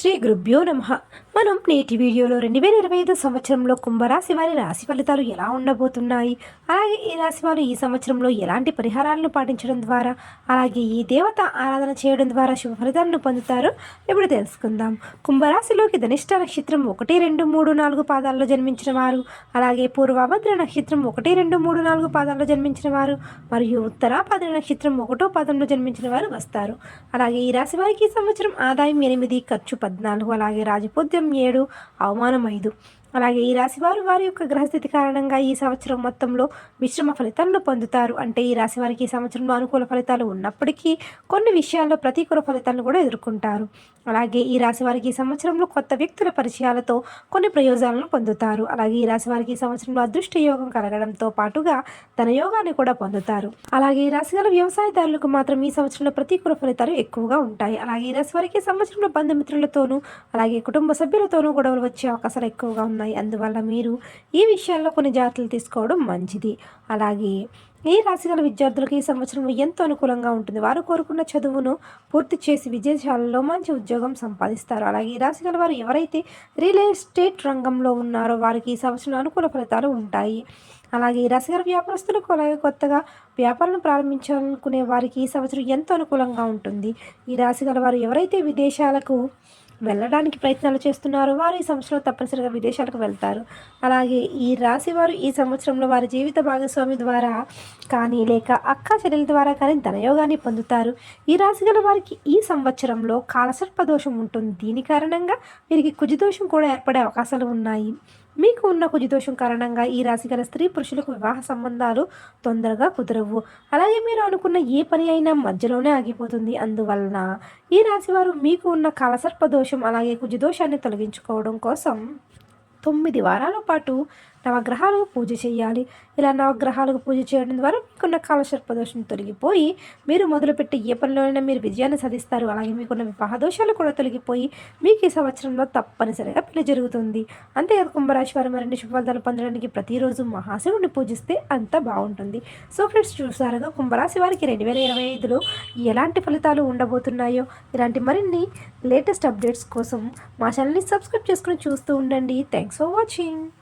శ్రీ గురుభ్యో నమ. మనం నేటి వీడియోలో రెండు వేల ఇరవై ఐదు సంవత్సరంలో కుంభరాశి వారి రాశి ఫలితాలు ఎలా ఉండబోతున్నాయి? అలాగే ఈ రాశి వారు ఈ సంవత్సరంలో ఎలాంటి పరిహారాలను పాటించడం ద్వారా అలాగే ఈ దేవత ఆరాధన చేయడం ద్వారా శుభ ఫలితాలను పొందుతారో? ఇప్పుడు తెలుసుకుందాం. కుంభరాశిలోకి ధనిష్ట నక్షత్రం ఒకటి రెండు మూడు నాలుగు పాదాల్లో జన్మించిన వారు అలాగే పూర్వభద్ర నక్షత్రం ఒకటి రెండు మూడు నాలుగు పాదాల్లో జన్మించిన వారు మరియు ఉత్తరాభద్ర నక్షత్రం ఒకటో పాదంలో జన్మించిన వారు వస్తారు. అలాగే ఈ రాశి వారికి ఈ సంవత్సరం ఆదాయం ఎనిమిది ఖర్చు పద్నాలుగు అలాగే రాజపూజ్యం ఏడు అవమానం ఐదు. అలాగే ఈ రాశి వారు వారి యొక్క గ్రహస్థితి కారణంగా ఈ సంవత్సరం మొత్తంలో మిశ్రమ ఫలితాలను పొందుతారు. అంటే ఈ రాశి వారికి ఈ సంవత్సరంలో అనుకూల ఫలితాలు ఉన్నప్పటికీ కొన్ని విషయాల్లో ప్రతికూల ఫలితాలను కూడా ఎదుర్కొంటారు. అలాగే ఈ రాశి వారికి ఈ సంవత్సరంలో కొత్త వ్యక్తుల పరిచయాలతో కొన్ని ప్రయోజనాలను పొందుతారు. అలాగే ఈ రాశి వారికి ఈ సంవత్సరంలో అదృష్ట యోగం కలగడంతో పాటుగా ధనయోగాన్ని కూడా పొందుతారు. అలాగే ఈ రాశి గల వ్యవసాయదారులకు మాత్రం ఈ సంవత్సరంలో ప్రతికూల ఫలితాలు ఎక్కువగా ఉంటాయి. అలాగే ఈ రాశి వారికి ఈ సంవత్సరంలో బంధుమిత్రులతోనూ అలాగే కుటుంబ సభ్యులతోనూ గొడవలు వచ్చే అవకాశాలు ఎక్కువగా ఉన్నాయి ఉన్నాయి. అందువల్ల మీరు ఈ విషయాల్లో కొన్ని జాగ్రత్తలు తీసుకోవడం మంచిది. అలాగే ఈ రాశిగల విద్యార్థులకు ఈ సంవత్సరం ఎంతో అనుకూలంగా ఉంటుంది. వారు కోరుకున్న చదువును పూర్తి చేసి విజయశాలలో మంచి ఉద్యోగం సంపాదిస్తారు. అలాగే ఈ రాశిగల వారు ఎవరైతే రియల్ ఎస్టేట్ రంగంలో ఉన్నారో వారికి ఈ సంవత్సరం అనుకూల ఫలితాలు ఉంటాయి. అలాగే ఈ రాశిగల వ్యాపారస్తులకు అలాగే కొత్తగా వ్యాపారం ప్రారంభించాలనుకునే వారికి ఈ సంవత్సరం ఎంతో అనుకూలంగా ఉంటుంది. ఈ రాశిగల వారు ఎవరైతే విదేశాలకు వెళ్ళడానికి ప్రయత్నాలు చేస్తున్నారు. వారు ఈ సంవత్సరంలో తప్పనిసరిగా విదేశాలకు వెళ్తారు. అలాగే ఈ రాశి వారు ఈ సంవత్సరంలో వారి జీవిత భాగస్వామి ద్వారా కానీ లేక అక్క చెల్లెల ద్వారా కానీ ధనయోగాన్ని పొందుతారు. ఈ రాశి గల వారికి ఈ సంవత్సరంలో కాలసర్ప దోషం ఉంటుంది. దీని కారణంగా వీరికి కుజిదోషం కూడా ఏర్పడే అవకాశాలు ఉన్నాయి. మీకు ఉన్న కుజిదోషం కారణంగా ఈ రాశి గల స్త్రీ పురుషులకు వివాహ సంబంధాలు తొందరగా కుదరవు. అలాగే మీరు అనుకున్న ఏ పని అయినా మధ్యలోనే ఆగిపోతుంది. అందువలన ఈ రాశివారు మీకు ఉన్న కాలసర్ప దోషం అలాగే కుజదోషాన్ని తొలగించుకోవడం కోసం తొమ్మిది వారాల పాటు నవగ్రహాలకు పూజ చేయాలి. ఇలా నవగ్రహాలకు పూజ చేయడం ద్వారా మీకున్న కాలసర్ప దోషం తొలగిపోయి మీరు మొదలుపెట్టి ఏ పనిలోనైనా మీరు విజయాన్ని సాధిస్తారు. అలాగే మీకున్న వివాహ దోషాలు కూడా తొలగిపోయి మీకు ఈ సంవత్సరంలో తప్పనిసరిగా పెళ్ళి జరుగుతుంది. అంతేకాదు కుంభరాశి వారు మరిన్ని శుభఫలితాలు పొందడానికి ప్రతిరోజు మహాశివుడిని పూజిస్తే అంత బాగుంటుంది. సో ఫ్రెండ్స్ చూసారుగా కుంభరాశి వారికి రెండు వేల ఇరవై ఐదులో ఎలాంటి ఫలితాలు ఉండబోతున్నాయో ఇలాంటి మరిన్ని లేటెస్ట్ అప్డేట్స్ కోసం మా ఛానల్ని సబ్స్క్రైబ్ చేసుకుని చూస్తూ ఉండండి. Thanks for watching.